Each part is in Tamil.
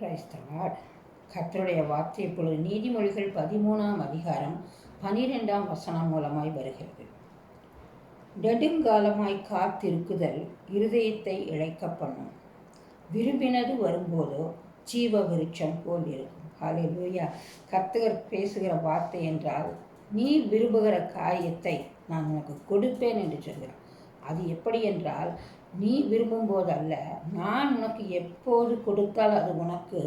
பிரைஸ்தலாட் கத்தருடைய வார்த்தை இப்பொழுது நீதிமொழிகள் பதிமூணாம் அதிகாரம் பனிரெண்டாம் வசனம் மூலமாய் வருகிறது. நெடுங்காலமாய் காத்திருக்குதல் இருதயத்தை இழைக்க பண்ணும். விரும்பினது வரும்போதோ ஜீவ விருட்சம் போல் இருக்கும். ஹalleluya கர்த்தர் பேசுகிற வார்த்தை என்றால் நீ விரும்புகிற காரியத்தை நான் உனக்கு கொடுப்பேன் என்று சொல்கிறார். அது எப்படி என்றால் நீ விரும்பும் போதல்ல நான் உனக்கு எப்போது கொடுத்தால் அது உனக்கு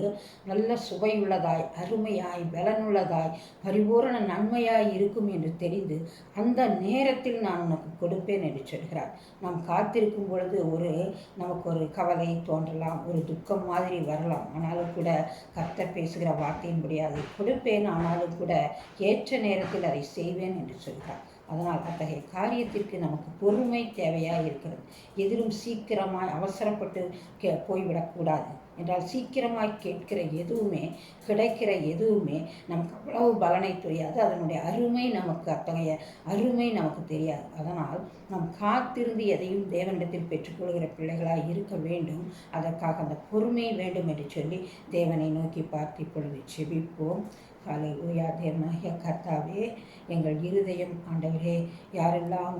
நல்ல சுவையுள்ளதாய் அருமையாய் பலனுள்ளதாய் பரிபூரண நன்மையாய் இருக்கும் என்று தெரிந்து அந்த நேரத்தில் நான் உனக்கு கொடுப்பேன் என்று சொல்கிறார். நாம் காத்திருக்கும் பொழுது ஒரு நமக்கு ஒரு கவலை தோன்றலாம் ஒரு துக்கம் மாதிரி வரலாம். ஆனாலும் கூட கர்த்தர் பேசுகிற வார்த்தையின் முடியாது கொடுப்பேன். ஆனாலும் கூட ஏற்ற நேரத்தில் அதை செய்வேன் என்று சொல்கிறார். அதனால் அத்தகைய காரியத்திற்கு நமக்கு பொறுமை தேவையாக இருக்கிறது. எதிலும் சீக்கிரமாய் அவசரப்பட்டு கே போய்விடக்கூடாது. என்றால் சீக்கிரமாய் கேட்கிற எதுவுமே கிடைக்கிற எதுவுமே நமக்கு அவ்வளவு பலனை தெரியாது அதனுடைய அருமை நமக்கு அத்தகைய அருமை நமக்கு தெரியாது. அதனால் நாம் காத்திருந்து எதையும் தேவனிடத்தில் பெற்றுக்கொள்கிற பிள்ளைகளாக இருக்க வேண்டும். அதற்காக அந்த பொறுமை வேண்டும் என்று சொல்லி தேவனை நோக்கி பார்த்து இப்பொழுது செபிப்போம். காலை ஊயா தேவனாகிய கர்த்தாவே எங்கள் இருதயம் ஆண்டவரே யாரெல்லாம்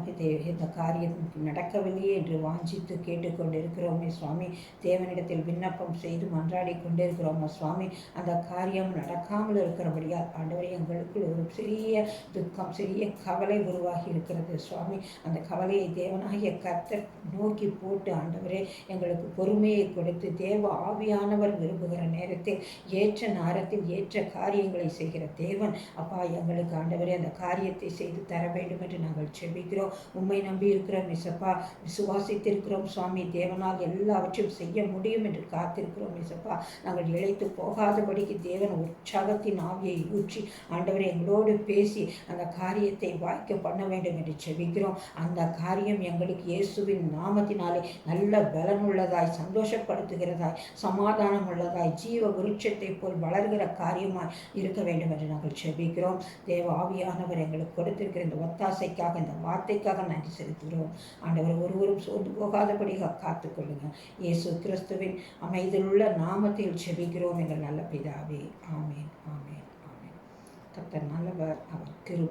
இந்த காரியம் நடக்கவில்லையே என்று வாஞ்சித்து கேட்டுக்கொண்டிருக்கிறோமே சுவாமி தேவனிடத்தில் விண்ணப்பம் செய் செய்து மன்றாடி கொண்டிருக்கிறோமோ. சுவாமி அந்த காரியம் நடக்காமல் இருக்கிறபடியால் ஆண்டவரே எங்களுக்குள் ஒரு சிறிய துக்கம் சிறிய கவலை உருவாகி இருக்கிறது. சுவாமி அந்த கவலையை தேவனாகிய கர்த்தர் நோக்கி போட்டு ஆண்டவரே எங்களுக்கு பொறுமையை கொடுத்து தேவ ஆவியானவர் விரும்புகிற நேரத்தில் ஏற்ற நேரத்தில் ஏற்ற காரியங்களை செய்கிற தேவன். அப்பா எங்களுக்கு ஆண்டவரே அந்த காரியத்தை செய்து தர வேண்டும் என்று நாங்கள் செபிக்கிறோம். உண்மை நம்பி இருக்கிறோம் மிசப்பா. விசுவாசித்திருக்கிறோம் சுவாமி. தேவனால் எல்லாவற்றையும் செய்ய முடியும் என்று காத்திருக்கிறோம். மிசப்பா நாங்கள் இழைத்து போகாதபடிக்கு தேவன் உற்சாகத்தின் ஆவியை ஊற்றி ஆண்டவரை எங்களோடு பேசி அந்த காரியத்தை வாய்க்க பண்ண வேண்டும் என்று செபிக்கிறோம். அந்த காரியம் எங்களுக்கு இயேசுவின் நாமத்தினாலே நல்ல பலனுள்ளதாய் சந்தோஷப்படுத்துகிறதாய் சமாதானம் உள்ளதாய் ஜீவ விருட்சத்தை போல் வளர்கிற காரியமாய் இருக்க வேண்டும் என்று நாங்கள் செபிக்கிறோம். தேவ ஆவியானவர் எங்களுக்கு கொடுத்திருக்கிற இந்த ஒத்தாசைக்காக இந்த வார்த்தைக்காக நன்றி செலுத்துகிறோம். ஆண்டவர் ஒருவரும் சோர்ந்து போகாதபடியாக காத்துக்கொள்ளுங்க. இயேசு கிறிஸ்துவின் உள்ள நாமத்தில் செபிக்கிறோம் எங்கள் நல்ல பிதாவே. ஆமேன் ஆமேன் ஆமேன். கர்த்தர் நல்லவர் அவர் கிருப